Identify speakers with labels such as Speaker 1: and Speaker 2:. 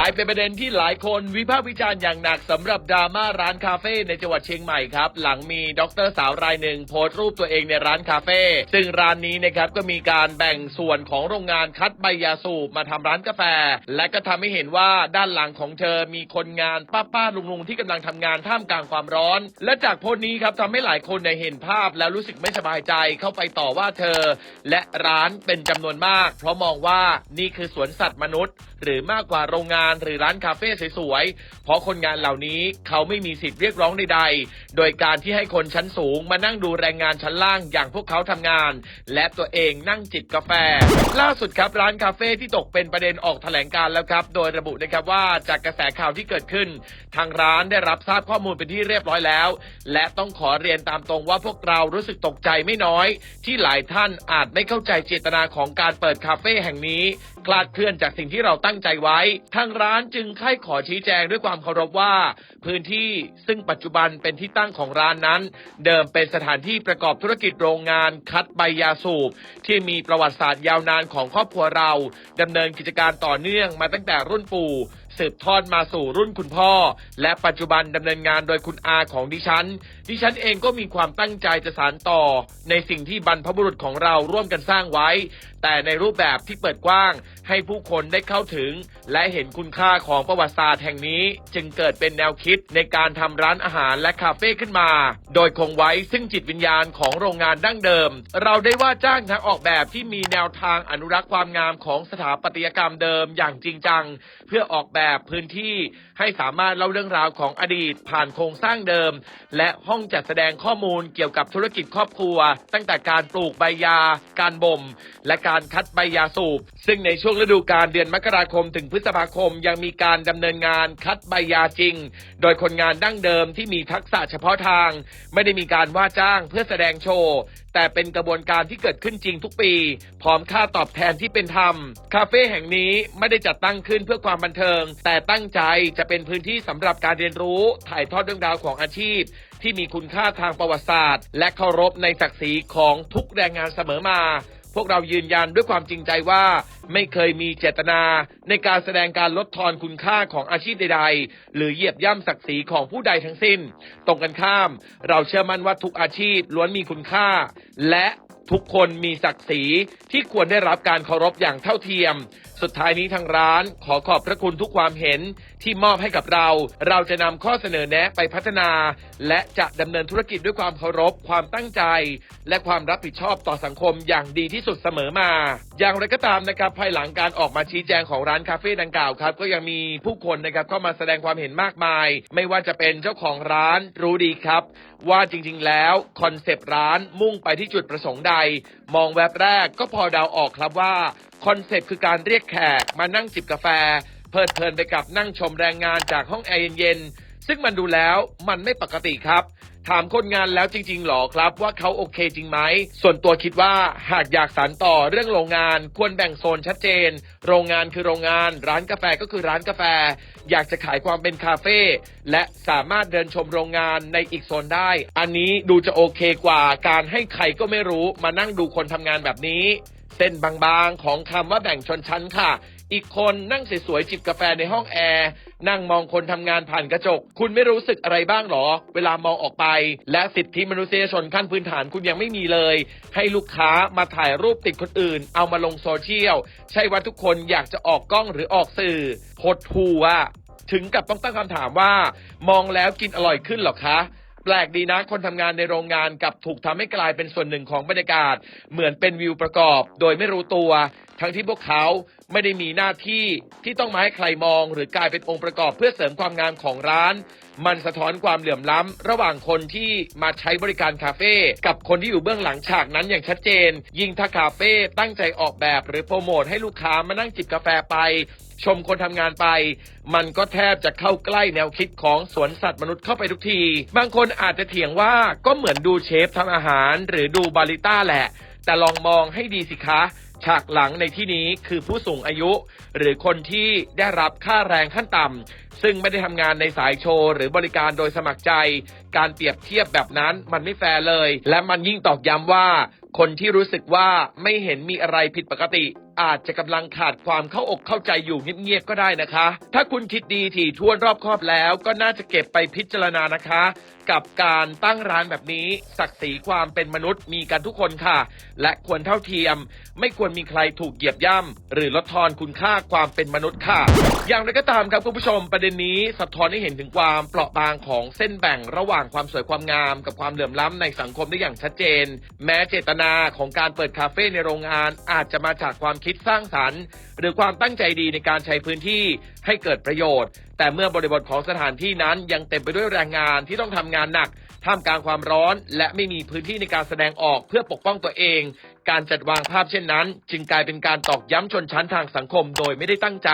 Speaker 1: กลายเป็นประเด็นที่หลายคนวิพากษ์วิจารณ์อย่างหนักสำหรับดราม่าร้านคาเฟ่ในจังหวัดเชียงใหม่ครับ หลังมีด็อกเตอร์สาวรายหนึ่งโพสต์รูปตัวเองในร้านคาเฟ่ซึ่งร้านนี้นะครับก็มีการแบ่งส่วนของโรงงานคัดใบยาสูบมาทำร้านกาแฟ และก็ทำให้เห็นว่าด้านหลังของเธอมีคนงานป้าป้าๆลุงๆที่กำลังทำงานท่ามกลางความร้อน และจากโพสต์นี้ครับทำให้หลายคนเห็นภาพแล้วรู้สึกไม่สบายใจเข้าไปต่อว่าเธอ และร้านเป็นจำนวนมาก เพราะมองว่านี่คือสวนสัตว์มนุษย์ หรือมากกว่าโรงงานหรือร้านคาเฟ่สวยๆ เพราะคนงานเหล่านี้เขาไม่มีสิทธิ์เรียกร้องใดๆ โดยการที่ให้คนชั้นสูงมานั่งดูแรงงานชั้นล่างอย่างพวกเขาทำงาน และตัวเองนั่งจิบกาแฟ ล่าสุดครับร้านคาเฟ่ที่ตกเป็นประเด็นออกแถลงการแล้วครับ โดยระบุนะครับว่าจากกระแสข่าวที่เกิดขึ้น ทางร้านได้รับทราบข้อมูลเป็นที่เรียบร้อยแล้ว และต้องขอเรียนตามตรงว่าพวกเรารู้สึกตกใจไม่น้อย ที่หลายท่านอาจไม่เข้าใจเจตนาของการเปิดคาเฟ่แห่งนี้คลาดเคลื่อนจากสิ่งที่เราตั้งใจไว้ ทางร้านจึงค่ายขอชี้แจงด้วยความเคารพว่า พื้นที่ซึ่งปัจจุบันเป็นที่ตั้งของร้านนั้น เดิมเป็นสถานที่ประกอบธุรกิจโรงงานคัดใบยาสูบ ที่มีประวัติศาสตร์ยาวนานของครอบครัวเราดำเนินกิจการต่อเนื่องมาตั้งแต่รุ่นปู่ สืบทอดมาสู่รุ่นคุณพ่อ และปัจจุบันดำเนินงานโดยคุณอาของดิฉัน ดิฉันเองก็มีความตั้งใจจะสานต่อ ในสิ่งที่บรรพบุรุษของเราร่วมกันสร้างไว้ แต่ในรูปแบบที่เปิดกว้าง ให้ผู้คนได้เข้าถึง และเห็นคุณค่าของประวัติศาสตร์แห่งนี้ จึงเกิดเป็นแนวคิดในการทำร้านอาหารและคาเฟ่ขึ้นมา โดยคงไว้ซึ่งจิตวิญญาณของโรงงานดั้งเดิม เราได้ว่าจ้างนักออกแบบที่มีแนวทางอนุรักษ์ความงามของสถาปัตยกรรมเดิมอย่างจริงจัง เพื่อออกแบบแบบพื้นที่ให้สามารถเล่าเรื่องราวของอดีตผ่านโครงสร้างเดิม และห้องจัดแสดงข้อมูลเกี่ยวกับธุรกิจครอบครัว ตั้งแต่การปลูกใบยา การบ่ม และการคัดใบยาสูบ ซึ่งในช่วงฤดูกาลเดือนมกราคมถึงพฤษภาคมยังมีการดำเนินงานคัดใบยาจริง โดยคนงานดั้งเดิมที่มีทักษะเฉพาะทาง ไม่ได้มีการว่าจ้างเพื่อแสดงโชว์แต่เป็นกระบวนการที่เกิดขึ้นจริงทุกปี พร้อมค่าตอบแทนที่เป็นธรรม คาเฟ่แห่งนี้ไม่ได้จัดตั้งขึ้นเพื่อความบันเทิง แต่ตั้งใจจะเป็นพื้นที่สำหรับการเรียนรู้ ถ่ายทอดเรื่องราวของอาชีพ ที่มีคุณค่าทางประวัติศาสตร์ และเคารพในศักดิ์ศรีของทุกแรงงานเสมอมา พวกเรายืนยันด้วยความจริงใจว่าไม่เคยมีเจตนา ในการแสดงการลดทอนคุณค่าของอาชีพใด ๆ หรือเหยียบย่ำศักดิ์ศรีของผู้ใดทั้งสิ้น ตรงกันข้าม เราเชื่อมั่นว่าทุกอาชีพล้วนมีคุณค่า และ ทุกคนมีศักดิ์ศรีที่ควรได้รับการเคารพอย่างเท่าเทียม สุดท้ายนี้ทางร้านขอขอบพระคุณทุกความเห็นที่มอบให้กับเรา เราจะนำข้อเสนอแนะไปพัฒนา และจะดำเนินธุรกิจด้วยความเคารพ ความตั้งใจ และความรับผิดชอบต่อสังคมอย่างดีที่สุดเสมอมา อย่างไรก็ตามนะครับภายหลังการออกมาชี้แจงของร้านคาเฟ่ดังกล่าวครับ ก็ยังมีผู้คนนะครับเข้ามาแสดงความเห็นมากมาย ไม่ว่าจะเป็นเจ้าของร้านรู้ดีครับ ว่าจริง ๆ แล้วคอนเซปต์ร้านมุ่งไปที่จุดประสงค์ใดมองแวบแรกก็พอเดาออกครับว่า คอนเซปต์คือการเรียกแขกมานั่งจิบกาแฟ เพลิดเพลินไปกับนั่งชมแรงงานจากห้องแอร์เย็นๆ ซึ่งมันดูแล้วมันไม่ปกติครับ ถามคนงานแล้วจริงๆหรอครับ ว่าเขาโอเคจริงไหม ส่วนตัวคิดว่าหากอยากสานต่อเรื่องโรงงาน ควรแบ่งโซนชัดเจน โรงงานคือโรงงาน ร้านกาแฟก็คือร้านกาแฟ อยากจะขายความเป็นคาเฟ่และสามารถเดินชมโรงงานในอีกโซนได้ อันนี้ดูจะโอเคกว่าการให้ใครก็ไม่รู้มานั่งดูคนทำงานแบบนี้เส้นบางๆ ของคำว่าแบ่งชนชั้นค่ะ อีกคนนั่งสวยๆจิบกาแฟในห้องแอร์ นั่งมองคนทำงานผ่านกระจก คุณไม่รู้สึกอะไรบ้างหรอ เวลามองออกไป และสิทธิมนุษยชนขั้นพื้นฐานคุณยังไม่มีเลย ให้ลูกค้ามาถ่ายรูปติดคนอื่น เอามาลงโซเชียล ใช่ว่าทุกคนอยากจะออกกล้องหรือออกสื่อหดหูอะถึงกับต้องตั้งคำถามว่า มองแล้วกินอร่อยขึ้นหรอคะ ปลกดีนะคนทำงานในโรงงานกับถูกทำให้กลายเป็นส่วนหนึ่งของบรรยากาศ เหมือนเป็นวิวประกอบ โดยไม่รู้ตัว ทั้งที่พวกเขาไม่ได้มีหน้าที่ที่ต้องมาให้ใครมอง หรือกลายเป็นองค์ประกอบเพื่อเสริมความงามของร้าน มันสะท้อนความเหลื่อมล้ำระหว่างคนที่มาใช้บริการคาเฟ่กับคนที่อยู่เบื้องหลังฉากนั้นอย่างชัดเจน ยิ่งถ้าคาเฟ่ตั้งใจออกแบบ หรือโปรโมทให้ลูกค้ามานั่งจิบกาแฟไป ชมคนทำงานไป มันก็แทบจะเข้าใกล้แนวคิดของสวนสัตว์มนุษย์เข้าไปทุกที บางคนอาจจะเถียงว่าก็เหมือนดูเชฟทำอาหาร หรือดูบาริต้าแหละ แต่ลองมองให้ดีสิคะฉากหลังในที่นี้คือผู้สูงอายุ หรือคนที่ได้รับค่าแรงขั้นต่ำซึ่งไม่ได้ทำงานในสายโชว์หรือบริการโดยสมัครใจ การเปรียบเทียบแบบนั้นมันไม่แฟร์เลย และมันยิ่งตอกย้ำว่า คนที่รู้สึกว่าไม่เห็นมีอะไรผิดปกติ อาจจะกำลังขาดความเข้าอกเข้าใจอยู่เงียบๆก็ได้นะคะ ถ้าคุณคิดดีถี่ถ้วนรอบคอบแล้ว ก็น่าจะเก็บไปพิจารณานะคะ กับการตั้งร้านแบบนี้ ศักดิ์ศรีความเป็นมนุษย์มีกันทุกคนค่ะ และควรเท่าเทียม ไม่ควรมีใครถูกเหยียบย่ำหรือลดทอนคุณค่าความเป็นมนุษย์ค่ะ อย่างไรก็ตามครับคุณผู้ชมประเด็นนี้สะท้อนให้เห็นถึงความเปราะบางของเส้นแบ่งระหว่างความสวยความงาม กับความเหลื่อมล้ำในสังคมได้อย่างชัดเจน แม้เจตนาของการเปิดคาเฟ่ในโรงงานอาจจะมาจากความคิดิดสร้างสรรค์ หรือความตั้งใจดีในการใช้พื้นที่ให้เกิดประโยชน์ แต่เมื่อบริบทของสถานที่นั้นยังเต็มไปด้วยแรงงานที่ต้องทำงานหนักท่ามกลางความร้อน และไม่มีพื้นที่ในการแสดงออกเพื่อปกป้องตัวเอง การจัดวางภาพเช่นนั้น จึงกลายเป็นการตอกย้ำชนชั้นทางสังคมโดยไม่ได้ตั้งใจ